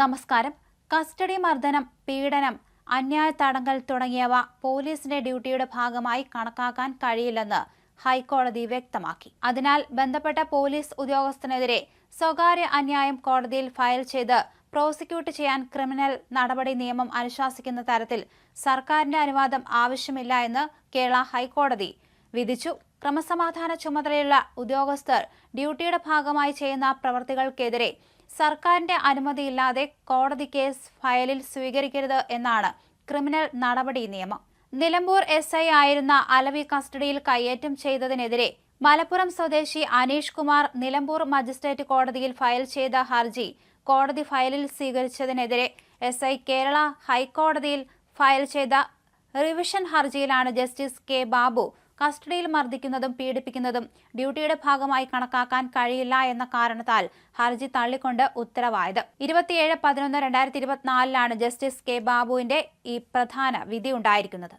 നമസ്കാരം. കസ്റ്റഡി മർദ്ദനം പീഡനം അന്യായ തടങ്കൽ തുടങ്ങിയവ പോലീസിന്റെ ഡ്യൂട്ടിയുടെ ഭാഗമായി കണക്കാക്കാൻ കഴിയില്ലെന്ന് ഹൈക്കോടതി വ്യക്തമാക്കി. അതിനാൽ ബന്ധപ്പെട്ട പോലീസ് ഉദ്യോഗസ്ഥനെതിരെ സ്വകാര്യ അന്യായം കോടതിയിൽ ഫയൽ ചെയ്ത് പ്രോസിക്യൂട്ട് ചെയ്യാൻ ക്രിമിനൽ നടപടി നിയമം അനുശാസിക്കുന്ന തരത്തിൽ സർക്കാരിന്റെ അനുവാദം ആവശ്യമില്ല എന്ന് കേരള ഹൈക്കോടതി വിധിച്ചു. ക്രമസമാധാന ചുമതലയുള്ള ഉദ്യോഗസ്ഥർ ഡ്യൂട്ടിയുടെ ഭാഗമായി ചെയ്യുന്ന പ്രവർത്തികൾക്കെതിരെ സർക്കാരിന്റെ അനുമതിയില്ലാതെ കോടതി കേസ് ഫയലിൽ സ്വീകരിക്കരുത് എന്നാണ് ക്രിമിനൽ നടപടി നിയമം. നിലമ്പൂർ എസ് ഐ ആയിരുന്ന അലവി കസ്റ്റഡിയിൽ കയ്യേറ്റം ചെയ്തതിനെതിരെ മലപ്പുറം സ്വദേശി അനീഷ് കുമാർ നിലമ്പൂർ മജിസ്ട്രേറ്റ് കോടതിയിൽ ഫയൽ ചെയ്ത ഹർജി കോടതി ഫയലിൽ സ്വീകരിച്ചതിനെതിരെ എസ് ഐ കേരള ഹൈക്കോടതിയിൽ ഫയൽ ചെയ്ത റിവിഷൻ ഹർജിയിലാണ് ജസ്റ്റിസ് കെ ബാബു കസ്റ്റഡിയിൽ മർദ്ദിക്കുന്നതും പീഡിപ്പിക്കുന്നതും ഡ്യൂട്ടിയുടെ ഭാഗമായി കണക്കാക്കാൻ കഴിയില്ല എന്ന കാരണത്താൽ ഹർജി തള്ളിക്കൊണ്ട് ഉത്തരവായത്. ഇരുപത്തിയേഴ് പതിനൊന്ന് രണ്ടായിരത്തി ഇരുപത്തിനാലിലാണ് ജസ്റ്റിസ് കെ ബാബുവിന്റെ ഈ പ്രധാന വിധി ഉണ്ടായിരിക്കുന്നത്.